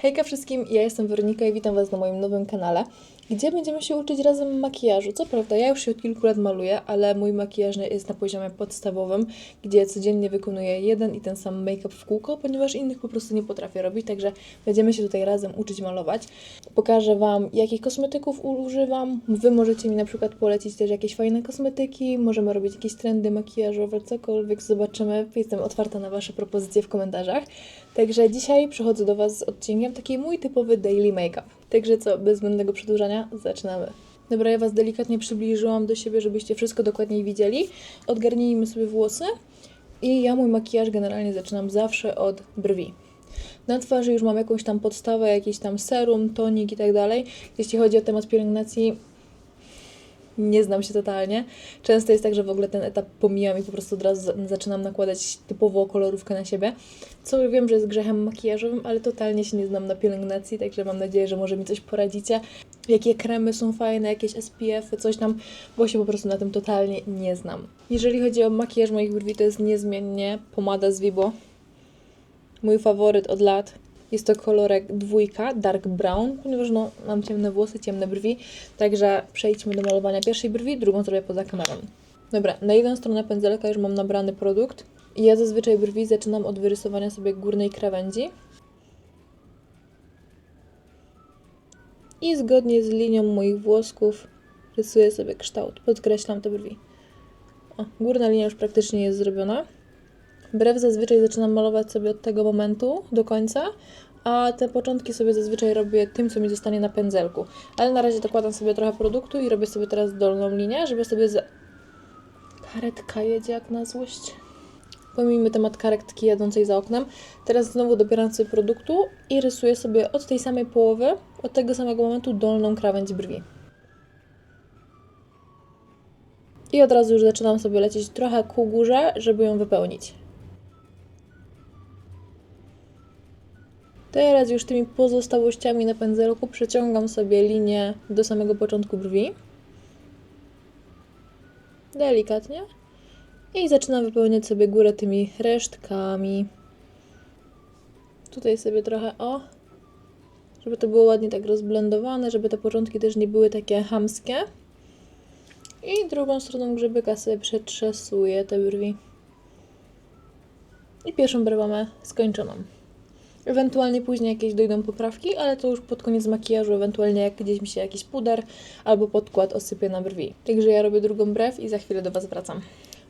Hejka wszystkim, ja jestem Weronika i witam Was na moim nowym kanale, gdzie będziemy się uczyć razem makijażu. Co prawda, ja już się od kilku lat maluję, ale mój makijaż jest na poziomie podstawowym, gdzie codziennie wykonuję jeden i ten sam make-up w kółko, ponieważ innych po prostu nie potrafię robić, także będziemy się tutaj razem uczyć malować. Pokażę Wam, jakich kosmetyków używam. Wy możecie mi na przykład polecić też jakieś fajne kosmetyki, możemy robić jakieś trendy makijażowe, cokolwiek, zobaczymy. Jestem otwarta na Wasze propozycje w komentarzach. Także dzisiaj przychodzę do Was z odcinkiem taki mój typowy daily make-up. Także co, bez zbędnego przedłużania, zaczynamy. Dobra, ja Was delikatnie przybliżyłam do siebie, żebyście wszystko dokładniej widzieli. Odgarnijmy sobie włosy. I ja mój makijaż generalnie zaczynam zawsze od brwi. Na twarzy już mam jakąś tam podstawę, jakiś tam serum, tonik i tak dalej. Jeśli chodzi o temat pielęgnacji, nie znam się totalnie. Często jest tak, że w ogóle ten etap pomijam i po prostu od razu za- zaczynam nakładać typowo kolorówkę na siebie. Co wiem, że jest grzechem makijażowym, ale totalnie się nie znam na pielęgnacji, także mam nadzieję, że może mi coś poradzicie. Jakie kremy są fajne, jakieś SPF, -y, coś tam, bo się po prostu na tym totalnie nie znam. Jeżeli chodzi o makijaż moich brwi, to jest niezmiennie pomada z Vibo. Mój faworyt od lat. Jest to kolorek dwójka, dark brown, ponieważ no, mam ciemne włosy, ciemne brwi, także przejdźmy do malowania pierwszej brwi, drugą zrobię poza kamerą. Dobra, na jedną stronę pędzelka już mam nabrany produkt ja zazwyczaj brwi zaczynam od wyrysowania sobie górnej krawędzi. I zgodnie z linią moich włosków rysuję sobie kształt, podkreślam te brwi. O, górna linia już praktycznie jest zrobiona. Brew zazwyczaj zaczynam malować sobie od tego momentu do końca, a te początki sobie zazwyczaj robię tym, co mi zostanie na pędzelku. Ale na razie dokładam sobie trochę produktu i robię sobie teraz dolną linię, żeby sobie z... Karetka jedzie jak na złość. Pomijmy temat karetki jadącej za oknem. Teraz znowu dobieram sobie produktu i rysuję sobie od tej samej połowy, od tego samego momentu dolną krawędź brwi. I od razu już zaczynam sobie lecieć trochę ku górze, żeby ją wypełnić. Teraz już tymi pozostałościami na pędzelku przeciągam sobie linię do samego początku brwi. Delikatnie. I zaczynam wypełniać sobie górę tymi resztkami. Tutaj sobie trochę o, żeby to było ładnie tak rozblendowane, żeby te początki też nie były takie hamskie. I drugą stroną grzybyka sobie przetrzesuję te brwi. I pierwszą mamy skończoną. Ewentualnie później jakieś dojdą poprawki, ale to już pod koniec makijażu, ewentualnie jak gdzieś mi się jakiś puder albo podkład osypie na brwi. Także ja robię drugą brew i za chwilę do Was wracam.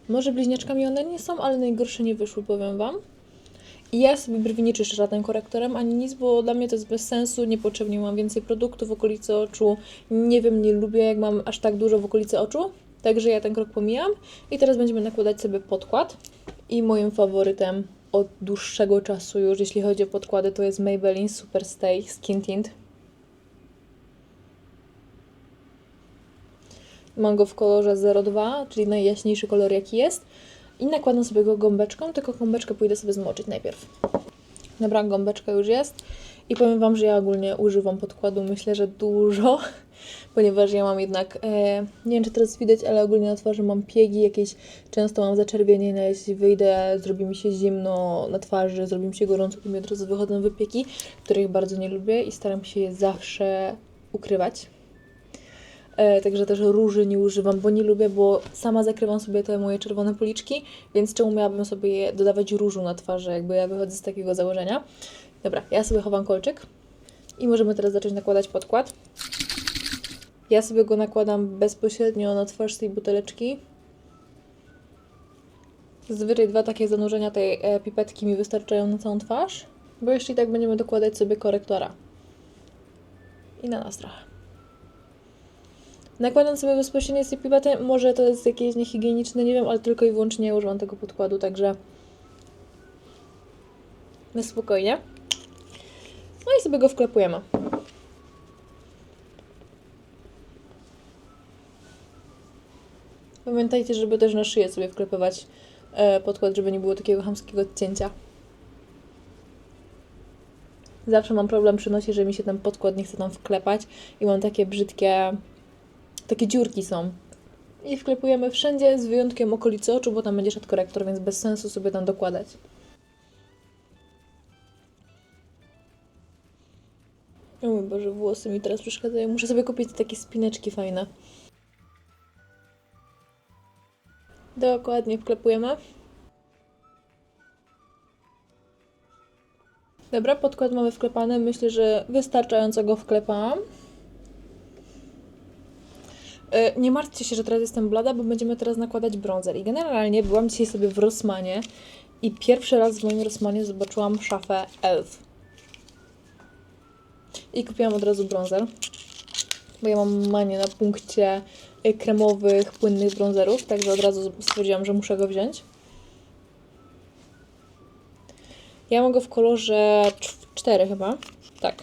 Może bliźniaczkami one nie są, ale najgorsze nie wyszły, powiem Wam. I ja sobie brwi nie czyszczę żadnym korektorem ani nic, bo dla mnie to jest bez sensu, niepotrzebnie mam więcej produktu w okolicy oczu. Nie wiem, nie lubię jak mam aż tak dużo w okolicy oczu, także ja ten krok pomijam. I teraz będziemy nakładać sobie podkład. I moim faworytem od dłuższego czasu już, jeśli chodzi o podkłady, to jest Maybelline Super Stay Skin Tint. Mam go w kolorze 02, czyli najjaśniejszy kolor jaki jest. I nakładam sobie go gąbeczką, tylko gąbeczkę pójdę sobie zmoczyć najpierw. Dobra, gąbeczka już jest. I powiem Wam, że ja ogólnie używam podkładu, myślę, że dużo, ponieważ ja mam jednak, e, nie wiem czy teraz widać, ale ogólnie na twarzy mam piegi jakieś, często mam zaczerwienienia, jeśli wyjdę, zrobi mi się zimno na twarzy, zrobi mi się gorąco, to mi od razu wychodzą wypieki, których bardzo nie lubię i staram się je zawsze ukrywać. E, także też róży nie używam, bo nie lubię, bo sama zakrywam sobie te moje czerwone policzki, więc czemu miałabym sobie dodawać różu na twarzy, jakby ja wychodzę z takiego założenia. Dobra, ja sobie chowam kolczyk i możemy teraz zacząć nakładać podkład. Ja sobie go nakładam bezpośrednio na twarz tej buteleczki. Zazwyczaj dwa takie zanurzenia tej e, pipetki mi wystarczają na całą twarz, bo jeszcze i tak będziemy dokładać sobie korektora. I na nas trochę. Nakładam sobie bezpośrednio z tej pipety, może to jest jakieś niehigieniczne, nie wiem, ale tylko i wyłącznie używam tego podkładu, także na spokojnie. No i sobie go wklepujemy. Pamiętajcie, żeby też na szyję sobie wklepywać e, podkład, żeby nie było takiego chamskiego odcięcia. Zawsze mam problem przy nosie, że mi się ten podkład nie chce tam wklepać i mam takie brzydkie, takie dziurki są. I wklepujemy wszędzie, z wyjątkiem okolicy oczu, bo tam będzie szedł korektor, więc bez sensu sobie tam dokładać. O mój Boże, włosy mi teraz przeszkadzają. Muszę sobie kupić takie spineczki fajne. Dokładnie wklepujemy. Dobra, podkład mamy wklepany. Myślę, że wystarczająco go wklepałam. E, Nie martwcie się, że teraz jestem blada, bo będziemy teraz nakładać bronzer. I generalnie byłam dzisiaj sobie w Rossmanie i pierwszy raz w moim Rossmanie zobaczyłam szafę ELF. I kupiłam od razu bronzer, bo ja mam manię na punkcie kremowych, płynnych bronzerów, także od razu stwierdziłam, że muszę go wziąć. Ja mam go w kolorze 4 chyba. Tak.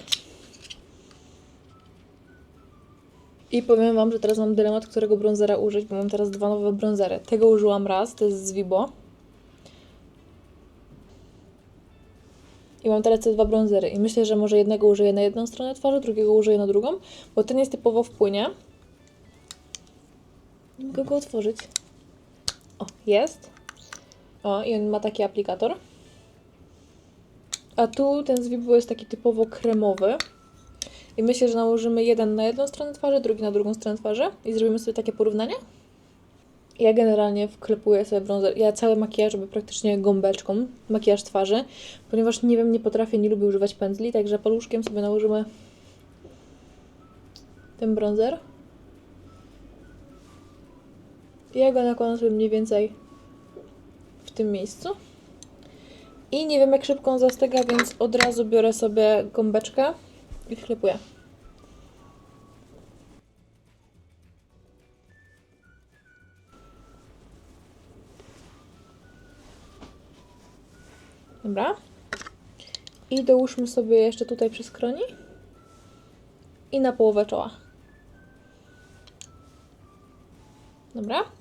I powiem Wam, że teraz mam dylemat, którego bronzera użyć, bo mam teraz dwa nowe bronzery. Tego użyłam raz, to jest z Vibo. I mam teraz te dwa bronzery. I myślę, że może jednego użyję na jedną stronę twarzy, drugiego użyję na drugą, bo ten jest typowo w płynie. Mogę go otworzyć. O, jest. O, i on ma taki aplikator. A tu ten z jest taki typowo kremowy. I myślę, że nałożymy jeden na jedną stronę twarzy, drugi na drugą stronę twarzy i zrobimy sobie takie porównanie. Ja generalnie wklepuję sobie bronzer. Ja cały makijaż robię praktycznie gąbeczką, makijaż twarzy, ponieważ nie wiem, nie potrafię, nie lubię używać pędzli, także paluszkiem sobie nałożymy ten bronzer. I ja go nakładam sobie mniej więcej w tym miejscu. I nie wiem, jak szybko on zastyga, więc od razu biorę sobie gąbeczkę i wklepuję. Dobra. I dołóżmy sobie jeszcze tutaj przy skroni. I na połowę czoła. Dobra.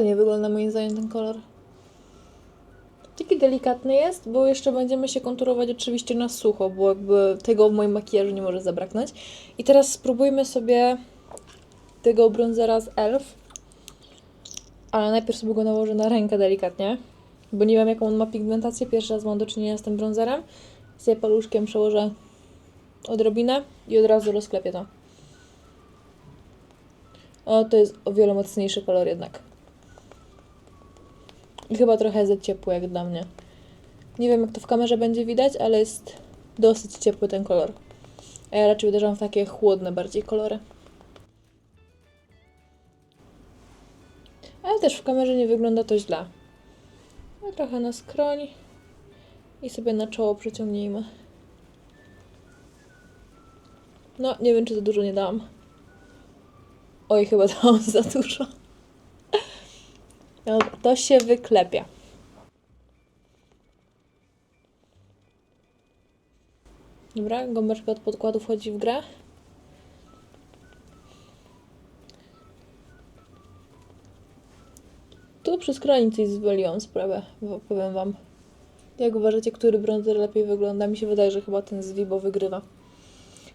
Ładnie wygląda moim zdaniem ten kolor. Taki delikatny jest, bo jeszcze będziemy się konturować oczywiście na sucho, bo jakby tego w moim makijażu nie może zabraknąć. I teraz spróbujmy sobie tego bronzera z ELF. Ale najpierw sobie go nałożę na rękę delikatnie, bo nie wiem jaką on ma pigmentację. Pierwszy raz mam do czynienia z tym bronzerem. Sobie paluszkiem przełożę odrobinę i od razu rozklepię to. O, to jest o wiele mocniejszy kolor jednak. Chyba trochę za ciepły jak dla mnie. Nie wiem jak to w kamerze będzie widać, ale jest dosyć ciepły ten kolor. A ja raczej uderzam w takie chłodne bardziej kolory. Ale też w kamerze nie wygląda to źle. No, trochę na skroń i sobie na czoło przeciągnijmy. No, nie wiem czy za dużo nie dałam. Oj, chyba dałam za dużo. Dobra, to się wyklepia. Dobra, gąbeczka od podkładu wchodzi w grę. Tu przy skroni coś zwaliłam sprawę, powiem Wam. Jak uważacie, który bronzer lepiej wygląda? Mi się wydaje, że chyba ten z Vibo wygrywa.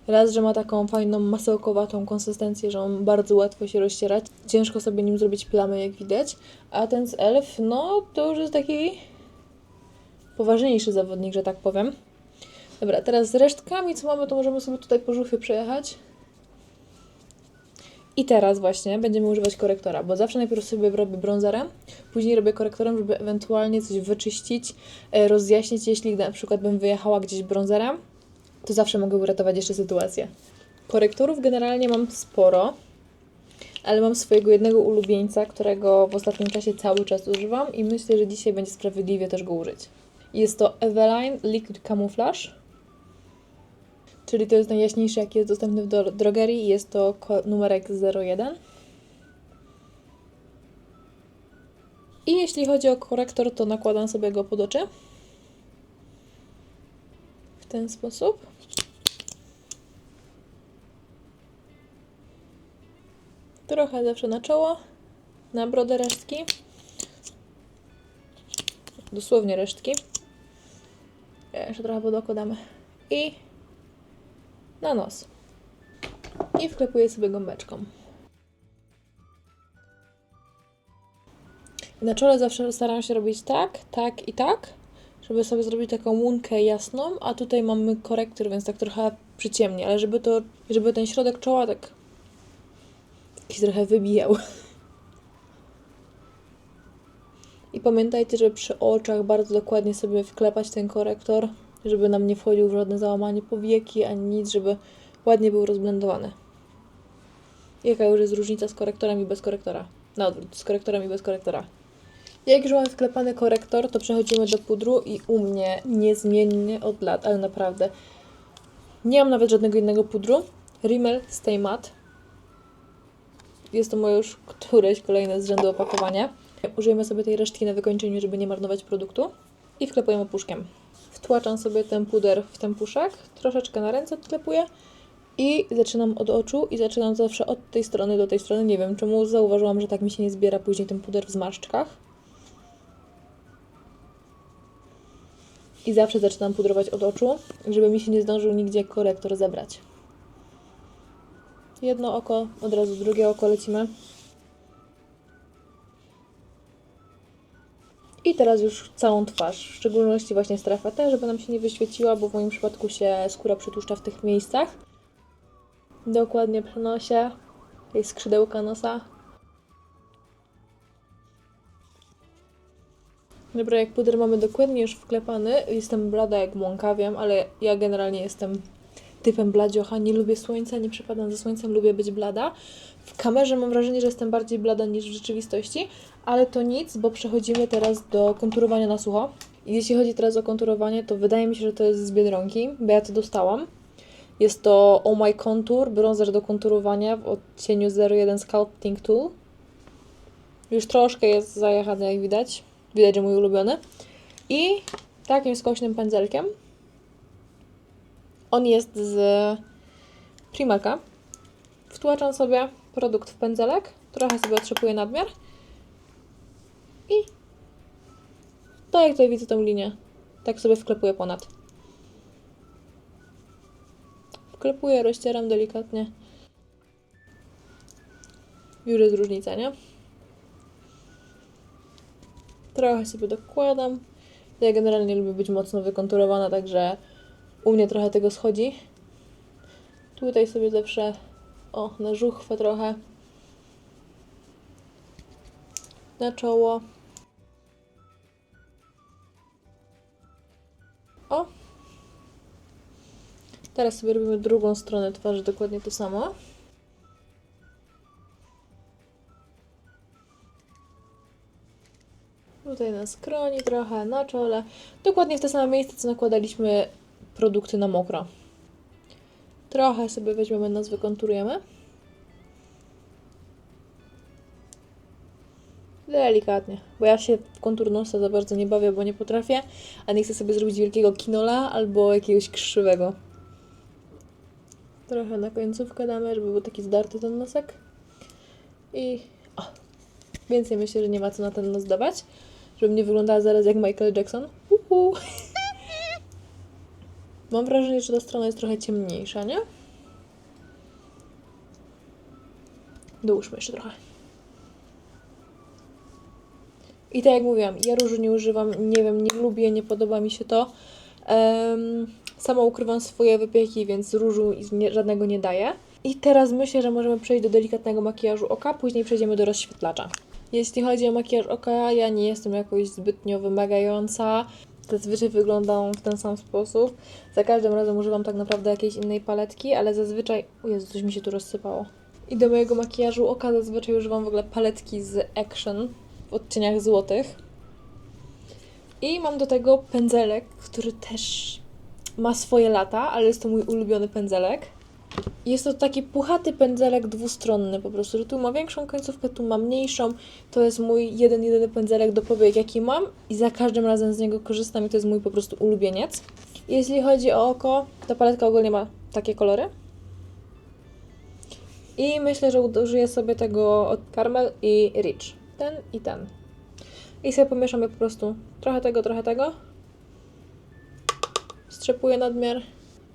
Raz, że ma taką fajną masełkowatą konsystencję, że on bardzo łatwo się rozcierać. Ciężko sobie nim zrobić plamy, jak widać. A ten z Elf, no to już jest taki poważniejszy zawodnik, że tak powiem. Dobra, teraz z resztkami, co mamy, to możemy sobie tutaj po przejechać. I teraz właśnie będziemy używać korektora, bo zawsze najpierw sobie robię bronzerem, później robię korektorem, żeby ewentualnie coś wyczyścić, e, rozjaśnić, jeśli na przykład bym wyjechała gdzieś bronzerem, to zawsze mogę uratować jeszcze sytuację. Korektorów generalnie mam sporo, ale mam swojego jednego ulubieńca, którego w ostatnim czasie cały czas używam i myślę, że dzisiaj będzie sprawiedliwie też go użyć. Jest to Eveline Liquid Camouflage, czyli to jest najjaśniejszy, jaki jest dostępny w do- drogerii jest to numerek 01. I jeśli chodzi o korektor, to nakładam sobie go pod oczy. W ten sposób. Trochę zawsze na czoło, na brodę resztki. Dosłownie resztki. Jeszcze trochę wodoku damy. I na nos. I wklepuję sobie gąbeczką. Na czole zawsze staram się robić tak, tak i tak, żeby sobie zrobić taką łunkę jasną, a tutaj mamy korektor, więc tak trochę przyciemnie, ale żeby to, żeby ten środek czoła tak jakiś trochę wybijał. I pamiętajcie, żeby przy oczach bardzo dokładnie sobie wklepać ten korektor, żeby nam nie wchodził w żadne załamanie powieki, ani nic, żeby ładnie był rozblendowany. Jaka już jest różnica z korektorem i bez korektora? Na odwrót, z korektorem i bez korektora. Jak już mamy wklepany korektor, to przechodzimy do pudru i u mnie niezmiennie od lat, ale naprawdę nie mam nawet żadnego innego pudru. Rimmel Stay Matte. Jest to moje już któreś kolejne z rzędu opakowanie. Użyjemy sobie tej resztki na wykończeniu, żeby nie marnować produktu. I wklepujemy puszkiem. Wtłaczam sobie ten puder w ten puszek, troszeczkę na ręce wklepuję i zaczynam od oczu i zaczynam zawsze od tej strony do tej strony. Nie wiem czemu, zauważyłam, że tak mi się nie zbiera później ten puder w zmarszczkach. I zawsze zaczynam pudrować od oczu, żeby mi się nie zdążył nigdzie korektor zebrać. Jedno oko, od razu drugie oko lecimy. I teraz już całą twarz, w szczególności właśnie strefę T, żeby nam się nie wyświeciła, bo w moim przypadku się skóra przytłuszcza w tych miejscach. Dokładnie przenoszę tej skrzydełka nosa. Dobra, jak puder mamy dokładnie już wklepany, jestem blada jak mąka, wiem, ale ja generalnie jestem typem bladziocha, nie lubię słońca, nie przepadam za słońcem, lubię być blada. W kamerze mam wrażenie, że jestem bardziej blada niż w rzeczywistości, ale to nic, bo przechodzimy teraz do konturowania na sucho. I jeśli chodzi teraz o konturowanie, to wydaje mi się, że to jest z Biedronki, bo ja to dostałam. Jest to Oh My Contour, bronzer do konturowania w odcieniu 01 Sculpting Tool. Już troszkę jest zajechany, jak widać. Widać, że mój ulubiony. I takim skośnym pędzelkiem. On jest z Primarka. Wtłaczam sobie produkt w pędzelek, trochę sobie otrzepuję nadmiar i tak jak tutaj widzę tą linię, tak sobie wklepuję ponad. Wklepuję, rozcieram delikatnie. Już jest różnica, nie? Trochę sobie dokładam. Ja generalnie lubię być mocno wykonturowana, także u mnie trochę tego schodzi. Tutaj sobie zawsze o, na żuchwę trochę. Na czoło. O! Teraz sobie robimy drugą stronę twarzy, dokładnie to samo. Tutaj na skroni trochę, na czole. Dokładnie w te same miejsce, co nakładaliśmy produkty na mokro. Trochę sobie weźmiemy, nas wykonturujemy. Delikatnie, bo ja się w kontur nosa za bardzo nie bawię, bo nie potrafię, a nie chcę sobie zrobić wielkiego kinola albo jakiegoś krzywego. Trochę na końcówkę damy, żeby był taki zdarty ten nosek. I o, więcej myślę, że nie ma co na ten nos dawać, żeby nie wyglądała zaraz jak Michael Jackson. Uhu. Mam wrażenie, że ta strona jest trochę ciemniejsza, nie? Dołóżmy jeszcze trochę. I tak jak mówiłam, ja różu nie używam, nie wiem, nie lubię, nie podoba mi się to. Um, sama ukrywam swoje wypieki, więc różu żadnego nie daję. I teraz myślę, że możemy przejść do delikatnego makijażu oka, później przejdziemy do rozświetlacza. Jeśli chodzi o makijaż oka, ja nie jestem jakoś zbytnio wymagająca. Zazwyczaj wyglądam w ten sam sposób. Za każdym razem używam tak naprawdę jakiejś innej paletki, ale zazwyczaj... O Jezu, coś mi się tu rozsypało. I do mojego makijażu oka zazwyczaj używam w ogóle paletki z Action w odcieniach złotych. I mam do tego pędzelek, który też ma swoje lata, ale jest to mój ulubiony pędzelek. Jest to taki puchaty pędzelek dwustronny po prostu, tu ma większą końcówkę, tu ma mniejszą. To jest mój jeden, jedyny pędzelek do powiek, jaki mam i za każdym razem z niego korzystam i to jest mój po prostu ulubieniec. Jeśli chodzi o oko, ta paletka ogólnie ma takie kolory. I myślę, że użyję sobie tego od Carmel i Rich. Ten i ten. I sobie pomieszamy po prostu trochę tego, trochę tego. Strzepuję nadmiar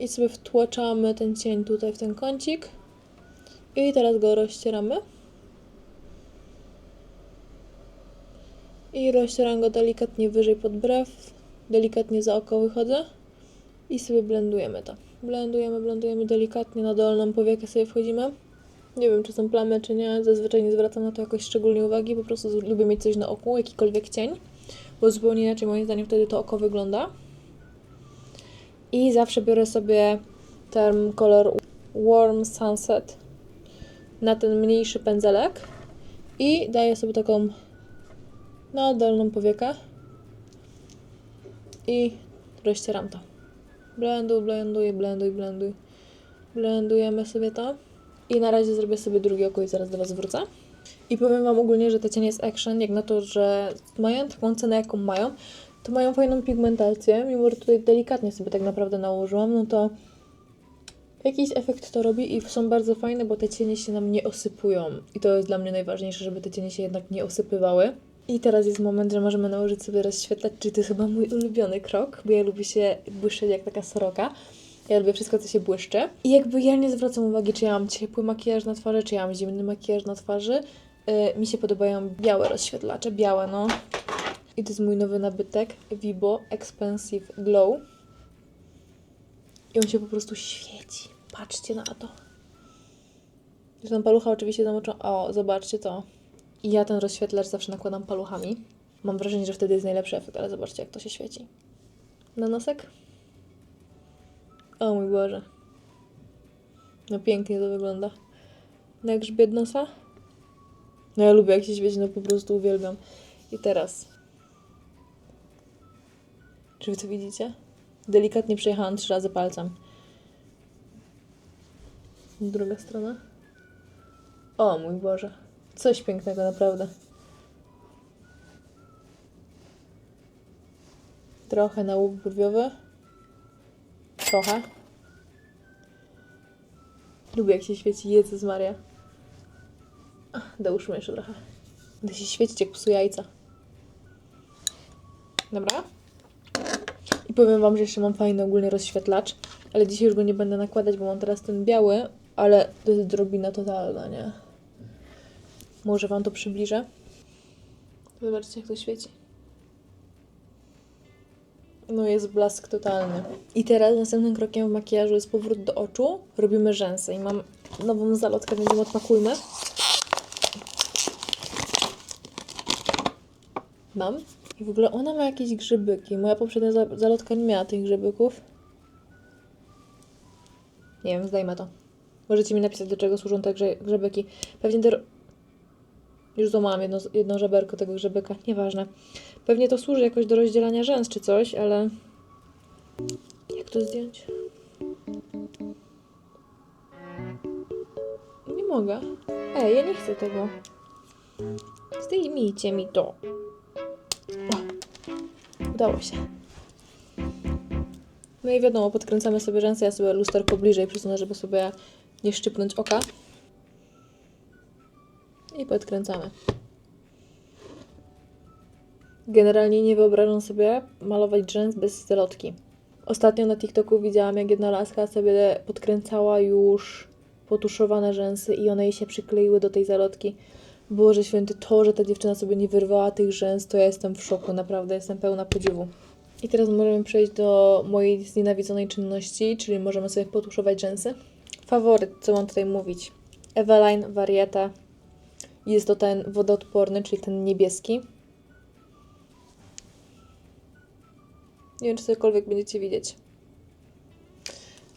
i sobie wtłaczamy ten cień tutaj w ten kącik. I teraz go rozcieramy. I rozcieram go delikatnie wyżej pod brew. Delikatnie za oko wychodzę. I sobie blendujemy to. Blendujemy, blendujemy delikatnie na dolną powiekę sobie wchodzimy. Nie wiem, czy są plamy, czy nie. Zazwyczaj nie zwracam na to jakoś szczególnie uwagi. Po prostu lubię mieć coś na oku, jakikolwiek cień. Bo zupełnie inaczej moim zdaniem wtedy to oko wygląda. I zawsze biorę sobie ten kolor Warm Sunset na ten mniejszy pędzelek i daję sobie taką na dolną powiekę i rozcieram to. Blenduj, blenduj, blenduj, blenduj. Blendujemy sobie to. I na razie zrobię sobie drugie oko i zaraz do Was wrócę. I powiem Wam ogólnie, że te cienie z Action, jak na to, że mają taką cenę, jaką mają, to mają fajną pigmentację. Mimo, że tutaj delikatnie sobie tak naprawdę nałożyłam, no to jakiś efekt to robi i są bardzo fajne, bo te cienie się nam nie osypują. I to jest dla mnie najważniejsze, żeby te cienie się jednak nie osypywały. I teraz jest moment, że możemy nałożyć sobie rozświetlacz, czyli to jest chyba mój ulubiony krok, bo ja lubię się błyszczeć jak taka soroka. Ja lubię wszystko, co się błyszczy. I jakby ja nie zwracam uwagi, czy ja mam ciepły makijaż na twarzy, czy ja mam zimny makijaż na twarzy. Yy, mi się podobają białe rozświetlacze, białe no. I to jest mój nowy nabytek, Vibo Expensive Glow. I on się po prostu świeci. Patrzcie na to. Tam palucha oczywiście zamoczą. O, zobaczcie to. I ja ten rozświetlacz zawsze nakładam paluchami. Mam wrażenie, że wtedy jest najlepszy efekt, ale zobaczcie, jak to się świeci. Na nosek? O mój Boże. No pięknie to wygląda. Na grzbiet nosa? No ja lubię jak się świeci, no po prostu uwielbiam. I teraz. Czy wy to widzicie? Delikatnie przejechałam trzy razy palcem. Druga strona. O mój Boże. Coś pięknego, naprawdę. Trochę na łuk brwiowy. Trochę. Lubię jak się świeci Jezus Maria. Ach, Dołóżmy jeszcze trochę. Będę się świecić jak psu jajca. Dobra. Powiem Wam, że jeszcze mam fajny ogólnie rozświetlacz, ale dzisiaj już go nie będę nakładać, bo mam teraz ten biały, ale to jest drobina totalna, nie? Może Wam to przybliżę. Zobaczcie, jak to świeci. No jest blask totalny. I teraz następnym krokiem w makijażu jest powrót do oczu. Robimy rzęsy i mam nową zalotkę, więc ją odpakujmy. Mam. I w ogóle ona ma jakieś grzybyki. Moja poprzednia za- zalotka nie miała tych grzybyków. Nie wiem, zdajmy to. Możecie mi napisać, do czego służą te grze- grzybyki. Pewnie do... Już złamałam jedno, jedno żeberko tego grzybyka. Nieważne. Pewnie to służy jakoś do rozdzielania rzęs czy coś, ale... Jak to zdjąć? Nie mogę. Ej, ja nie chcę tego. Zdejmijcie mi to. O, udało się. No i wiadomo, podkręcamy sobie rzęsy. Ja sobie lusterko bliżej przesunę, żeby sobie nie szczypnąć oka. I podkręcamy. Generalnie nie wyobrażam sobie malować rzęs bez zalotki. Ostatnio na TikToku widziałam, jak jedna laska sobie podkręcała już potuszowane rzęsy i one jej się przykleiły do tej zalotki. Boże święty, to, że ta dziewczyna sobie nie wyrwała tych rzęs, to ja jestem w szoku, naprawdę jestem pełna podziwu. I teraz możemy przejść do mojej znienawidzonej czynności, czyli możemy sobie potuszować rzęsy. Faworyt, co mam tutaj mówić? Eveline Varieta. Jest to ten wodoodporny, czyli ten niebieski. Nie wiem, czy cokolwiek będziecie widzieć.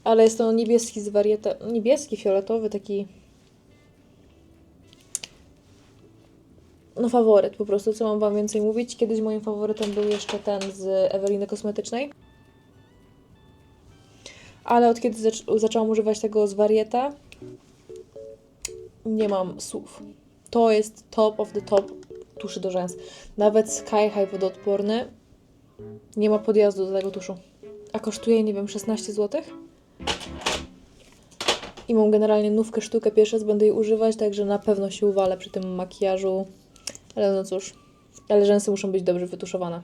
Ale jest to niebieski z warieta... Niebieski, fioletowy, taki... No faworyt po prostu, co mam Wam więcej mówić. Kiedyś moim faworytem był jeszcze ten z Eweliny Kosmetycznej. Ale od kiedy zac- zaczęłam używać tego z warieta, nie mam słów. To jest top of the top tuszy do rzęs. Nawet Sky High wodoodporny nie ma podjazdu do tego tuszu. A kosztuje, nie wiem, 16 zł. I mam generalnie nówkę sztukę pierwszy raz będę jej używać, także na pewno się uwalę przy tym makijażu. Ale no cóż, ale rzęsy muszą być dobrze wytuszowane.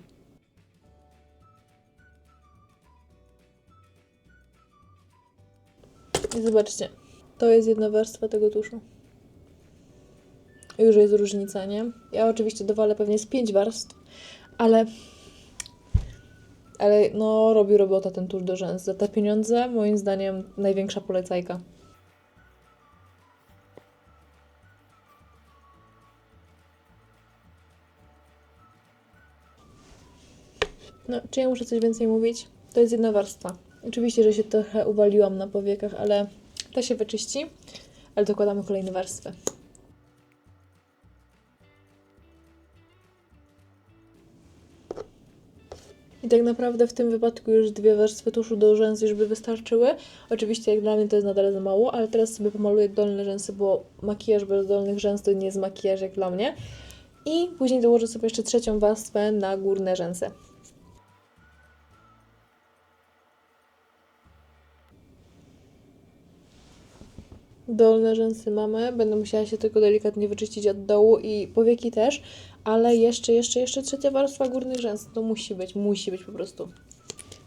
I zobaczcie, to jest jedna warstwa tego tuszu. Już jest różnica, nie? Ja oczywiście dowalę pewnie z pięć warstw, ale ale no robi robota ten tusz do rzęs. Za te pieniądze moim zdaniem największa polecajka. No, czy ja muszę coś więcej mówić? To jest jedna warstwa. Oczywiście, że się trochę uwaliłam na powiekach, ale to się wyczyści. Ale dokładamy kolejne warstwy. I tak naprawdę w tym wypadku już dwie warstwy tuszu do rzęs już by wystarczyły. Oczywiście jak dla mnie to jest nadal za mało, ale teraz sobie pomaluję dolne rzęsy, bo makijaż bez dolnych rzęs to nie jest makijaż jak dla mnie. I później dołożę sobie jeszcze trzecią warstwę na górne rzęsy. Dolne rzęsy mamy, będę musiała się tylko delikatnie wyczyścić od dołu i powieki też, ale jeszcze, jeszcze, jeszcze trzecia warstwa górnych rzęs. To musi być, musi być po prostu.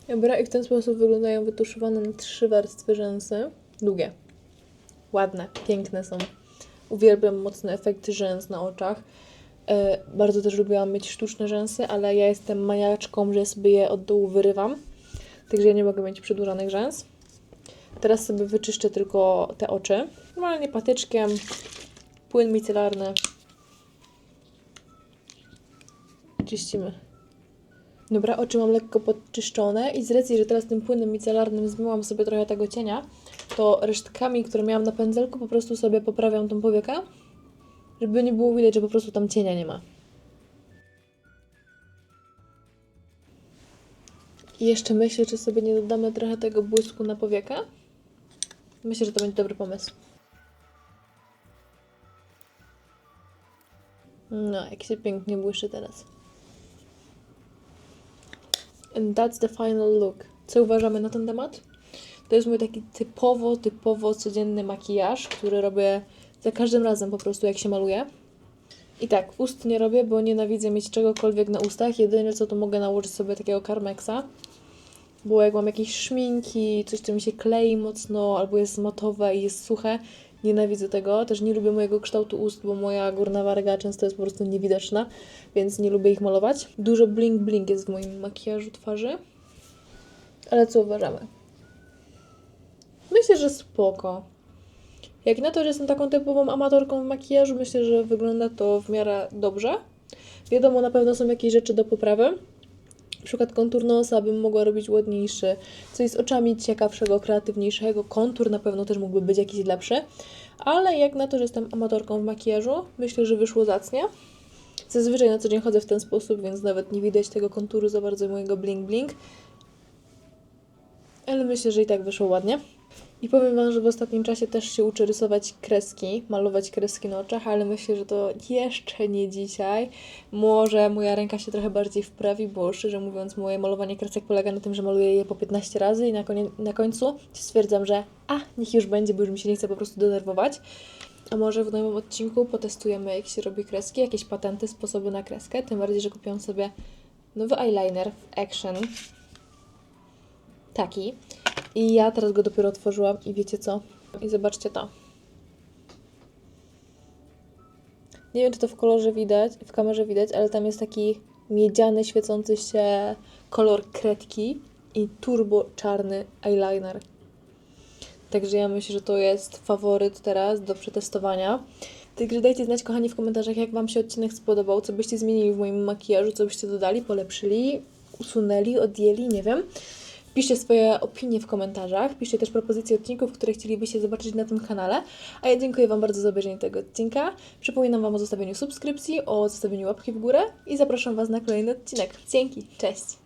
Dobra, i w ten sposób wyglądają wytuszowane na trzy warstwy rzęsy. Długie. Ładne, piękne są. Uwielbiam mocny efekt rzęs na oczach. E, bardzo też lubiłam mieć sztuczne rzęsy, ale ja jestem maniaczką, że sobie je od dołu wyrywam. Także ja nie mogę mieć przedłużanych rzęs. Teraz sobie wyczyszczę tylko te oczy. Normalnie patyczkiem. Płyn micelarny. Czyścimy. Dobra, oczy mam lekko podczyszczone i z racji, że teraz tym płynem micelarnym zmyłam sobie trochę tego cienia, to resztkami, które miałam na pędzelku, po prostu sobie poprawiam tą powiekę, żeby nie było widać, że po prostu tam cienia nie ma. I jeszcze myślę, czy sobie nie dodamy trochę tego błysku na powiekę. Myślę, że to będzie dobry pomysł. No, jak się pięknie błyszczy teraz. And that's the final look. Co uważamy na ten temat? To jest mój taki typowo, typowo codzienny makijaż, który robię za każdym razem po prostu jak się maluję. I tak, ust nie robię, bo nienawidzę mieć czegokolwiek na ustach. Jedyne co to mogę nałożyć sobie takiego Carmexa. Bo jak mam jakieś szminki, coś co mi się klei mocno, albo jest matowe i jest suche, nienawidzę tego. Też nie lubię mojego kształtu ust, bo moja górna warga często jest po prostu niewidoczna, więc nie lubię ich malować. Dużo bling bling jest w moim makijażu twarzy. Ale co uważamy? Myślę, że spoko. Jak na to, że jestem taką typową amatorką w makijażu, myślę, że wygląda to w miarę dobrze. Wiadomo, na pewno są jakieś rzeczy do poprawy. Przykład kontur nosa bym mogła robić ładniejszy, coś z oczami ciekawszego, kreatywniejszego. Kontur na pewno też mógłby być jakiś lepszy. Ale jak na to, że jestem amatorką w makijażu, myślę, że wyszło zacnie. Zazwyczaj na co dzień chodzę w ten sposób, więc nawet nie widać tego konturu za bardzo mojego bling bling. Ale myślę, że i tak wyszło ładnie. I powiem Wam, że w ostatnim czasie też się uczę rysować kreski, malować kreski na oczach, ale myślę, że to jeszcze nie dzisiaj. Może moja ręka się trochę bardziej wprawi, bo szczerze mówiąc, moje malowanie kresek polega na tym, że maluję je po 15 razy i na, konie- na końcu stwierdzam, że a, niech już będzie, bo już mi się nie chce po prostu denerwować. A może w nowym odcinku potestujemy, jak się robi kreski, jakieś patenty, sposoby na kreskę. Tym bardziej, że kupiłam sobie nowy eyeliner w Action. Taki. I ja teraz go dopiero otworzyłam i wiecie co? I zobaczcie to. Nie wiem, czy to w kolorze widać, w kamerze widać, ale tam jest taki miedziany, świecący się kolor kredki i turbo czarny eyeliner. Także ja myślę, że to jest faworyt teraz do przetestowania. Także dajcie znać, kochani, w komentarzach, jak Wam się odcinek spodobał, co byście zmienili w moim makijażu, co byście dodali, polepszyli, usunęli, odjęli, nie wiem. Piszcie swoje opinie w komentarzach, piszcie też propozycje odcinków, które chcielibyście zobaczyć na tym kanale. A ja dziękuję Wam bardzo za obejrzenie tego odcinka. Przypominam Wam o zostawieniu subskrypcji, o zostawieniu łapki w górę i zapraszam Was na kolejny odcinek. Dzięki, cześć!